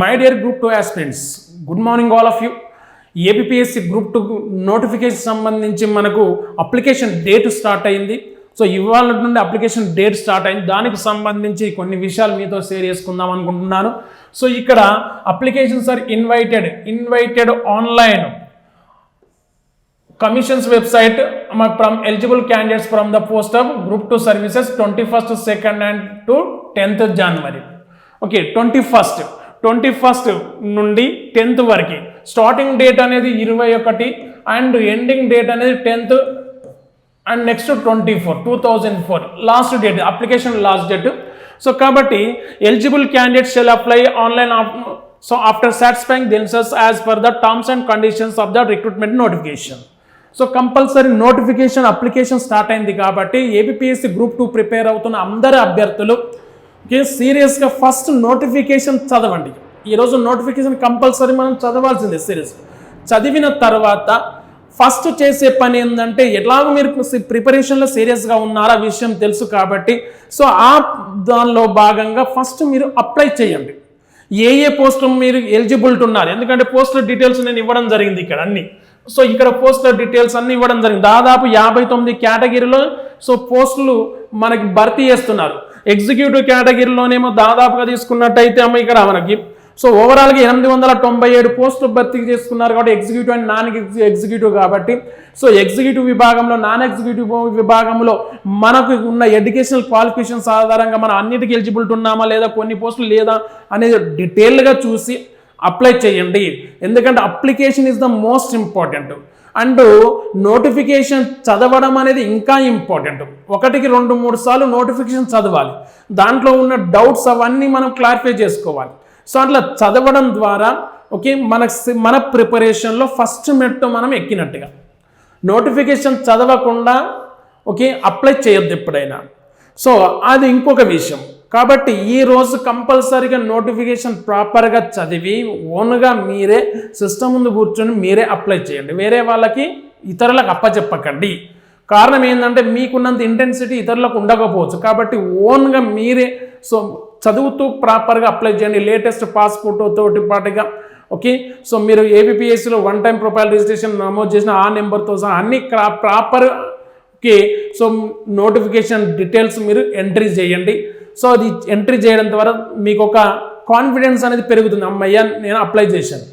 My dear group two aspirants good morning all of you. APSC group two notification సంబంధించి మనకు application date start అయింది. So ఇవాళ నుండి application date start అయింది. దానికి సంబంధించి కొన్ని విషయాలు మీతో షేర్ చేసుకుందాం అనుకుంటున్నాను. సో ఇక్కడ applications are invited invited online. Commission's website from eligible candidates from the post of group two services twenty first second and to tenth January okay twenty first twenty first నుండి tenth వరకు. Starting date అనేది ఇరవై ఒకటి and ending date అనేది tenth and next twenty four two thousand four last date application last date so కాబట్టి eligible candidate shall apply online so after satisfying themselves as per the terms and conditions of the recruitment notification so compulsory notification application start అయింది కాబట్టి ABPSC group two prepare అవుతున్న అందరి అభ్యర్థులు సీరియస్గా first notification చదవండి. ఈరోజు notification compulsory మనం చదవాల్సిందే serious చదివిన తర్వాత ఫస్ట్ చేసే పని ఏంటంటే ఎలాగో మీరు ప్రిపరేషన్లో సీరియస్గా ఉన్నారా విషయం తెలుసు కాబట్టి సో ఆ దానిలో భాగంగా ఫస్ట్ మీరు అప్లై చేయండి. ఏ ఏ పోస్టులు మీరు ఎలిజిబిలిటీ ఉన్నారు. ఎందుకంటే పోస్టుల డీటెయిల్స్ నేను ఇవ్వడం జరిగింది ఇక్కడ అన్ని. సో ఇక్కడ పోస్టుల డీటెయిల్స్ అన్ని ఇవ్వడం జరిగింది. దాదాపు యాభై తొమ్మిది కేటగిరీలో సో పోస్టులు మనకి భర్తీ చేస్తున్నారు. ఎగ్జిక్యూటివ్ కేటగిరీలోనేమో దాదాపుగా తీసుకున్నట్టయితే అమ్మ ఇక్కడ మనకి సో ఓవరాల్గా ఎనిమిది వందల తొంభై ఏడు పోస్టులు భర్తీ చేసుకున్నారు కాబట్టి ఎగ్జిక్యూటివ్ అండ్ నాన్ ఎగ్జిక్యూటివ్ కాబట్టి. సో ఎగ్జిక్యూటివ్ విభాగంలో నాన్ ఎగ్జిక్యూటివ్ విభాగంలో మనకు ఉన్న ఎడ్యుకేషనల్ క్వాలిఫికేషన్స్ ఆధారంగా మనం అన్నిటికీ ఎలిజిబిలిటీ ఉన్నామా లేదా కొన్ని పోస్టులు లేదా అనేది డీటెయిల్గా చూసి అప్లై చేయండి. ఎందుకంటే application is the most important. And notification చదవడం అనేది ఇంకా ఇంపార్టెంట్. ఒకటికి రెండు మూడు సార్లు నోటిఫికేషన్ చదవాలి. దాంట్లో ఉన్న డౌట్స్ అవన్నీ మనం క్లారిఫై చేసుకోవాలి. సో అట్లా చదవడం ద్వారా ఓకే మన మన ప్రిపరేషన్లో ఫస్ట్ మెట్టు మనం ఎక్కినట్టుగా. నోటిఫికేషన్ చదవకుండా ఓకే అప్లై చేయొద్దు ఎప్పుడైనా. సో అది ఇంకొక విషయం. కాబట్టి ఈ రోజు కంపల్సరీగా నోటిఫికేషన్ ప్రాపర్గా చదివి ఓన్గా మీరే సిస్టమ్ ముందు కూర్చొని మీరే అప్లై చేయండి. వేరే వాళ్ళకి ఇతరులకు అప్పచెప్పకండి కారణం ఏంటంటే మీకున్నంత ఇంటెన్సిటీ ఇతరులకు ఉండకపోవచ్చు. కాబట్టి ఓన్గా మీరే సో చదువుతూ ప్రాపర్గా అప్లై చేయండి. లేటెస్ట్ పాస్పోర్ట్ తోటి పాటుగా ఓకే? సో మీరు ఏబిపిఎస్సిలో వన్ టైం ప్రొఫైల్ రిజిస్ట్రేషన్ నమోదు చేసిన ఆ నెంబర్తో సహా అన్ని proper okay? So notification details మీరు ఎంట్రీ చేయండి. సో అది ఎంట్రీ చేయడం ద్వారా మీకు ఒక కాన్ఫిడెన్స్ అనేది పెరుగుతుంది. అమ్మయ్య నేను అప్లై చేశాను.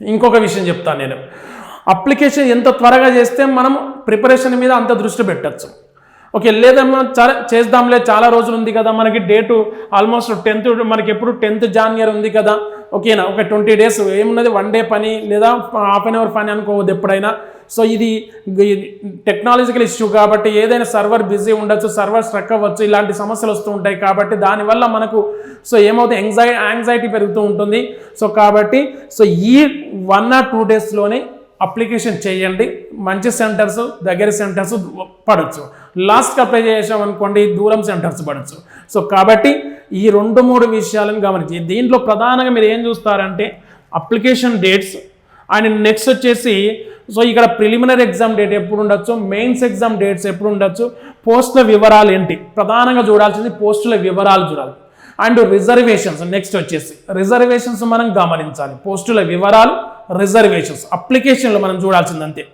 ఇంకొక విషయం చెప్తాను నేను. అప్లికేషన్ ఎంత త్వరగా చేస్తే మనం ప్రిపరేషన్ మీద అంత దృష్టి పెట్టచ్చు. ఓకే లేదమ్మా చాలా చేద్దాంలే చాలా రోజులు ఉంది కదా మనకి డేటు ఆల్మోస్ట్ టెన్త్ మనకి ఎప్పుడు టెన్త్ జానియర్ ఉంది కదా ఓకేనా ఒక ట్వంటీ డేస్ ఏమున్నది వన్ డే పని లేదా హాఫ్ అన్ అవర్ పని అనుకోవద్దు ఎప్పుడైనా. సో ఇది టెక్నాలజికల్ ఇష్యూ కాబట్టి ఏదైనా సర్వర్ బిజీ ఉండొచ్చు సర్వర్ స్ట్రక్ అవ్వచ్చు ఇలాంటి సమస్యలు వస్తూ ఉంటాయి కాబట్టి దానివల్ల మనకు సో ఏమవుతుంది? యాంగ్జై యాంగ్జైటీ పెరుగుతూ ఉంటుంది. సో కాబట్టి సో ఈ వన్ ఆర్ టూ డేస్లోనే అప్లికేషన్ చేయండి. మంచి సెంటర్స్ దగ్గర సెంటర్స్ పడవచ్చు లాస్ట్ అప్లై చేసాం అనుకోండి దూరం సెంటర్స్ పడవచ్చు సో కాబట్టి ఈ రెండు మూడు విషయాలను గమనించి. దీంట్లో ప్రధానంగా మీరు ఏం చూస్తారంటే అప్లికేషన్ డేట్స్ అండ్ నెక్స్ట్ వచ్చేసి సో ఇక్కడ ప్రిలిమినరీ ఎగ్జామ్ డేట్ ఎప్పుడు ఉండొచ్చు మెయిన్స్ ఎగ్జామ్ డేట్స్ ఎప్పుడు ఉండొచ్చు పోస్టుల వివరాలు ఏంటి? ప్రధానంగా చూడాల్సింది పోస్టుల వివరాలు చూడాలి. అండ్ రిజర్వేషన్స్ నెక్స్ట్ వచ్చేసి రిజర్వేషన్స్ మనం గమనించాలి. పోస్టుల వివరాలు రిజర్వేషన్స్ అప్లికేషన్లు మనం చూడాల్సింది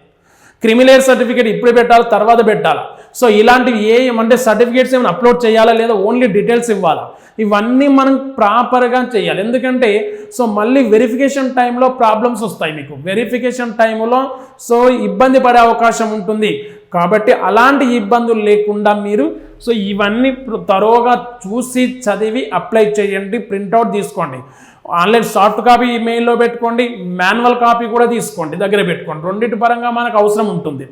అంతే క్రిమినల్ సర్టిఫికేట్ ఇప్పుడు పెట్టాలి తర్వాత పెట్టాలా? సో ఇలాంటివి ఏ అంటే సర్టిఫికేట్స్ ఏమైనా అప్లోడ్ చేయాలా లేదా ఓన్లీ డీటెయిల్స్ ఇవ్వాలా? ఇవన్నీ మనం ప్రాపర్గా చేయాలి. ఎందుకంటే సో మళ్ళీ వెరిఫికేషన్ టైంలో ప్రాబ్లమ్స్ వస్తాయి మీకు. వెరిఫికేషన్ టైంలో సో ఇబ్బంది పడే అవకాశం ఉంటుంది. కాబట్టి అలాంటి ఇబ్బందులు లేకుండా మీరు సో ఇవన్నీ తరోగా చూసి చదివి అప్లై చేయండి ప్రింట్అవుట్ తీసుకోండి. ఆన్లైన్ సాఫ్ట్ కాపీ మెయిల్లో పెట్టుకోండి మాన్యువల్ కాపీ కూడా తీసుకోండి దగ్గర పెట్టుకోండి. రెండింటి పరంగా మనకు అవసరం ఉంటుంది.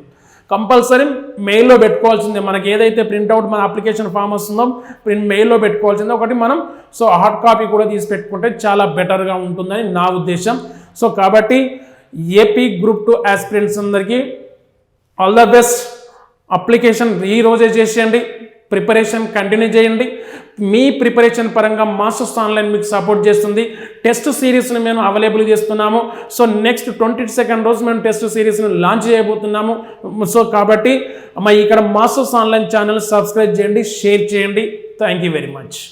కంపల్సరీ మెయిల్లో పెట్టుకోవాల్సిందే. మనకి ఏదైతే ప్రింట్అవుట్ మన అప్లికేషన్ ఫామ్ వస్తుందో ప్రింట్ మెయిల్లో పెట్టుకోవాల్సిందే. ఒకటి మనం సో హార్డ్ కాపీ కూడా తీసి పెట్టుకుంటే చాలా బెటర్గా ఉంటుందని నా ఉద్దేశం. సో కాబట్టి ఏపీ గ్రూప్ టూ ఆస్పిరెంట్స్ అందరికీ ఆల్ ద బెస్ట్. అప్లికేషన్ ఈ రోజే చేసేయండి. ప్రిపరేషన్ కంటిన్యూ చేయండి. మీ ప్రిపరేషన్ పరంగా మాస్టర్స్ ఆన్లైన్ మీకు సపోర్ట్ చేస్తుంది. టెస్ట్ సిరీస్ని మేము అవైలబుల్ చేస్తున్నాము. సో నెక్స్ట్ ట్వంటీ సెకండ్ రోజు మేము టెస్ట్ సిరీస్ని లాంచ్ చేయబోతున్నాము. సో కాబట్టి మా ఇక్కడ మాస్టర్స్ ఆన్లైన్ ఛానల్ సబ్స్క్రైబ్ చేయండి షేర్ చేయండి. Thank you very much